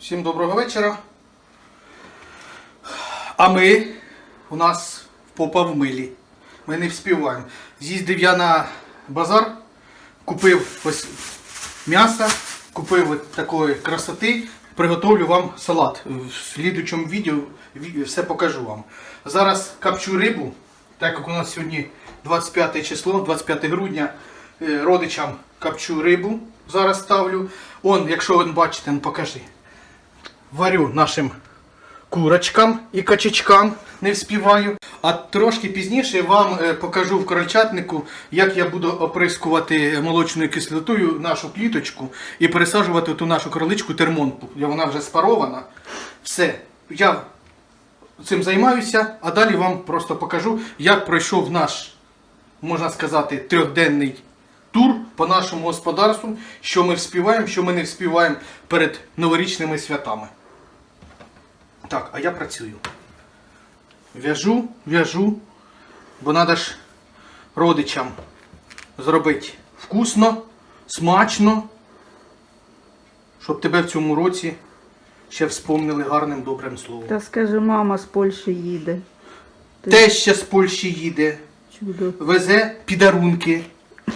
Всім доброго вечора. А ми у нас в попа в милі. Ми не вспіваємо. З'їздив я на базар, купив ось м'ясо, купив от такої красоти, приготовлю вам салат. В слідучому відео все покажу вам. Зараз копчу рибу, так як у нас сьогодні 25 число, 25 грудня. е, Родичам копчу рибу. Зараз ставлю. Он, якщо ви бачите, ну покажи варю нашим курочкам і качечкам, не вспіваю. А трошки пізніше вам е, покажу в крольчатнику, як я буду оприскувати молочною кислотою нашу кліточку і пересаджувати ту нашу кроличку термонку. Вона вже спарована. Все. Я цим займаюся, а далі вам просто покажу, як пройшов наш, можна сказати, трьохденний тур по нашому господарству, що ми вспіваємо, що ми не вспіваємо перед новорічними святами. Так, а я працюю. В'яжу, в'яжу, бо треба ж родичам зробити вкусно, смачно, щоб тебе в цьому році ще вспомнили гарним добрим словом. Та скажи, мама з Польщі їде. Теща з Польщі їде, Чудо. везе підарунки.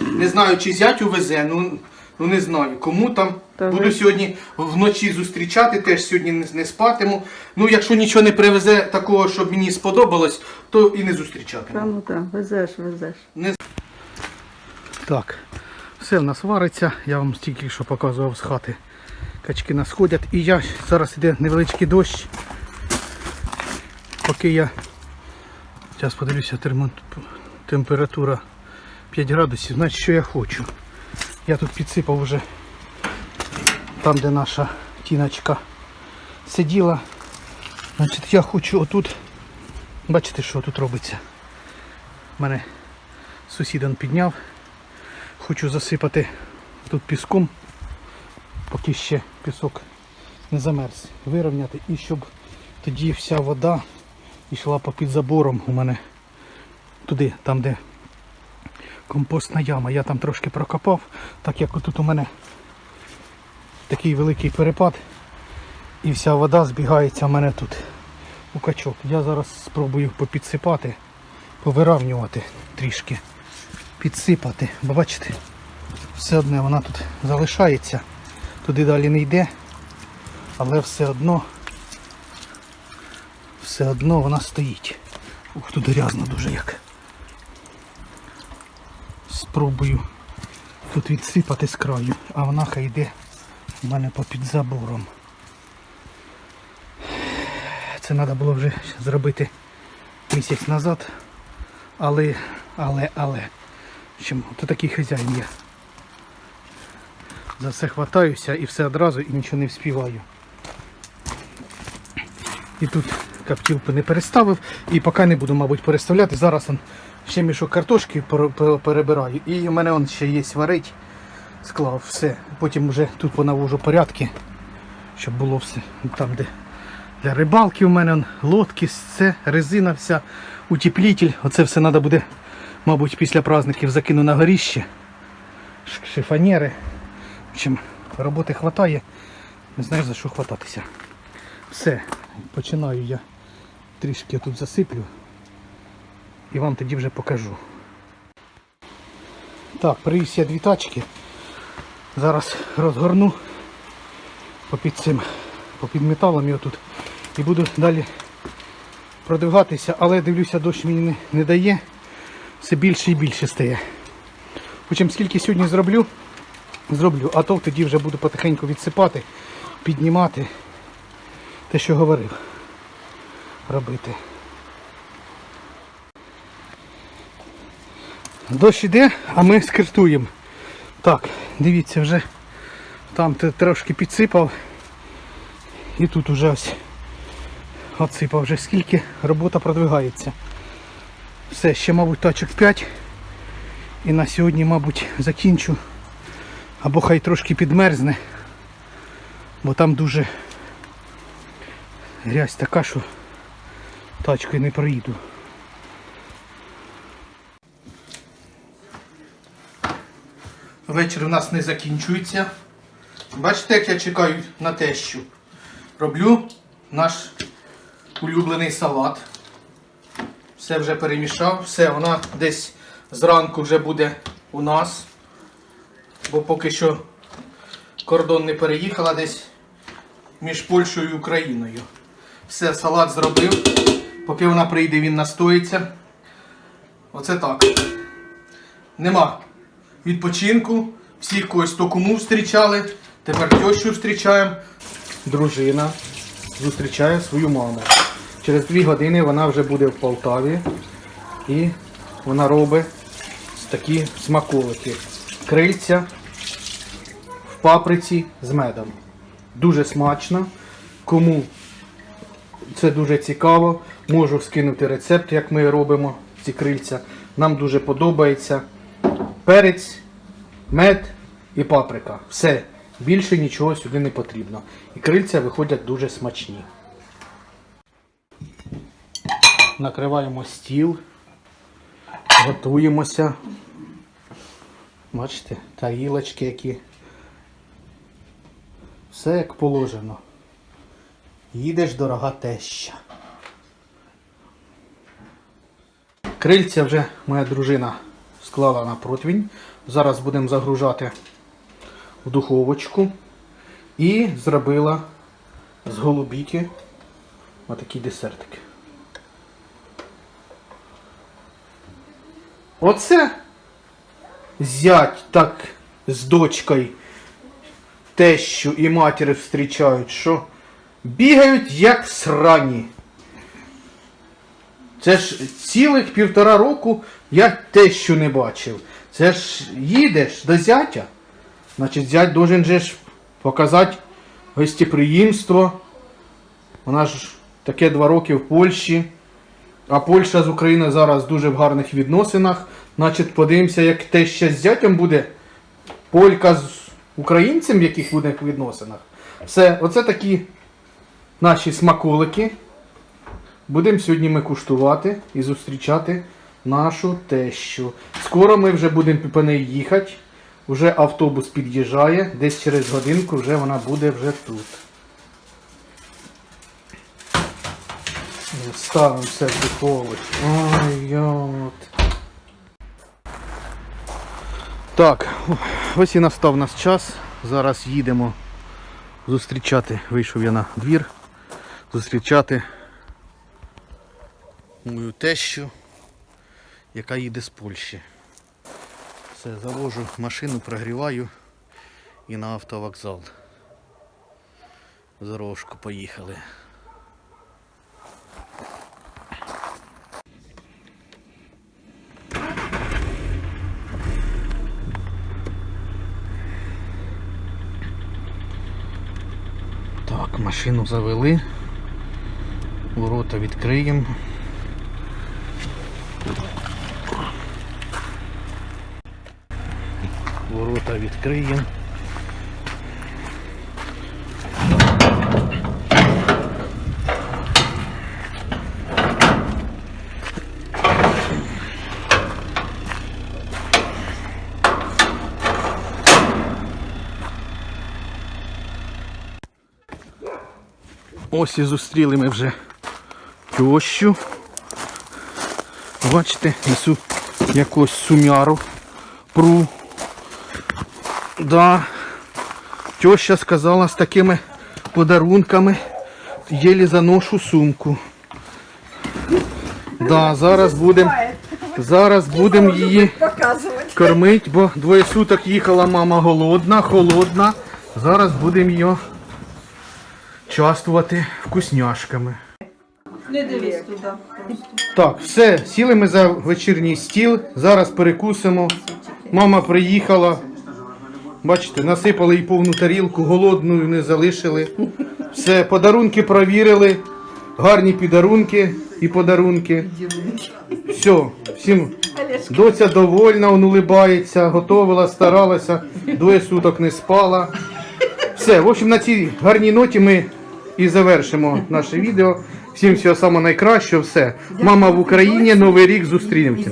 Не знаю, чи зятю везе, ну, ну не знаю. Кому там. Та Буду ви- сьогодні вночі зустрічати, теж сьогодні не, не спатиму. Ну, якщо нічого не привезе такого, щоб мені сподобалось, то і не зустрічатиму. Та ну так, везеш, везеш. Не... Так, все в нас вариться. Я вам тільки що показував з хати. Качки нас ходять. І я зараз іде невеличкий дощ. Поки я зараз подивлюся термо... температура 5 градусів, значить що я хочу. Я тут підсипав вже там, де наша тіночка сиділа. Значить, я хочу отут. Бачите, що тут робиться? Мене сусідан підняв. Хочу засипати тут піском, поки ще пісок не замерз. Вирівняти і щоб тоді вся вода йшла попід забором у мене туди, там де компостна яма. Я там трошки прокопав, так як тут у мене такий великий перепад і вся вода збігається в мене тут у качок. Я зараз спробую попідсипати повиравнювати трішки, підсипати. Бо бачите, все одне вона тут залишається, туди далі не йде, але все одно все одно вона стоїть. Ух, тут грязно дуже як. Спробую тут відсипати з краю, а вона хай йде у мене попід забором. Це треба було вже зробити місяць назад. Але, але, але. Чим то такий хазяїн я. За все хватаюся і все одразу і нічого не вспіваю. І тут каптілку не переставив і поки не буду, мабуть, переставляти. Зараз он ще мішок картошки пер- пер- перебираю. І в мене он ще є варить. Склав все. Потім вже тут понавожу порядки, щоб було все там, де для рибалки у мене лодки, все, резина вся, утеплитель. Оце все треба буде, мабуть, після праздників закину на горіще. Шифонери. В общем, роботи хватає. Не знаю за що хвататися. Все, починаю я трішки тут засиплю і вам тоді вже покажу. Так, привіз я дві тачки. Зараз розгорну попід цим, попід металом його тут. І буду далі продвигатися, але дивлюся, дощ мені не, не дає. Все більше і більше стає. Хочем скільки сьогодні зроблю, зроблю, а то тоді вже буду потихеньку відсипати, піднімати те, що говорив. Робити. Дощ іде, а ми скиртуємо. Так, дивіться, вже там трошки підсипав. І тут уже ось отсипав вже скільки робота продвигається. Все, ще, мабуть, тачок 5. І на сьогодні, мабуть, закінчу. Або хай трошки підмерзне. Бо там дуже грязь така, що тачкою не проїду. Вечір у нас не закінчується. Бачите, як я чекаю на тещу. роблю наш улюблений салат. Все вже перемішав, все, вона десь зранку вже буде у нас. Бо поки що кордон не переїхала десь між Польщею і Україною. Все, салат зробив. Поки вона прийде, він настоїться. Оце так. Нема відпочинку. Всіх когось то кому зустрічали. Тепер тещу зустрічаємо. Дружина зустрічає свою маму. Через дві години вона вже буде в Полтаві. І вона робить такі смаколики. Крильця в паприці з медом. Дуже смачно. Кому це дуже цікаво, можу скинути рецепт, як ми робимо ці крильця. Нам дуже подобається. Перець, мед і паприка. Все. Більше нічого сюди не потрібно. І крильця виходять дуже смачні. Накриваємо стіл. Готуємося. Бачите, тарілочки які. Все як положено. Їдеш, дорога теща. Крильця вже моя дружина склала на противень. Зараз будемо загружати в духовочку. І зробила з голубіки отакий десертик. Оце зять так з дочкою тещу і матір зустрічають, що бігають як срані. Це ж цілих півтора року я тещу не бачив. Це ж їдеш до зятя. Значить, зять должен же ж показати гостеприємство. Вона ж таке два роки в Польщі. А Польща з Україною зараз дуже в гарних відносинах. Значить, подивимося, як теща з зятям буде. Полька з українцем в яких буде відносинах. Все, оце такі наші смаколики. Будемо сьогодні ми куштувати і зустрічати нашу тещу. Скоро ми вже будемо по неї їхати. Уже автобус під'їжджає, десь через годинку вже вона буде вже тут. Ставимо все в духовочку. Ой, йот. Так, ось і настав наш час. Зараз їдемо зустрічати. Вийшов я на двір. Зустрічати мою тещу, яка їде з Польщі. Все, завожу машину, прогріваю і на автовокзал. В дорожку поїхали. Так, машину завели. Ворота відкриємо. Ворота відкриємо. Ось і зустріли ми вже тещу. Бачите, несу якусь сумяру пру. Да. Теща сказала з такими подарунками єлі заношу сумку. Да, зараз будемо зараз будемо її кормити, бо двоє суток їхала мама голодна, холодна. Зараз будемо її частувати вкусняшками. Не дивись туди. Так, все, сіли ми за вечірній стіл. Зараз перекусимо. Мама приїхала. Бачите, насипали їй повну тарілку, голодною не залишили. Все, подарунки провірили. Гарні підарунки і подарунки. Все, всім доця довольна, он улибається, готовила, старалася, двоє суток не спала. Все, в общем, на цій гарній ноті ми і завершимо наше відео. Всім всього самого найкращого, все. Мама в Україні, Новий рік зустрінемося.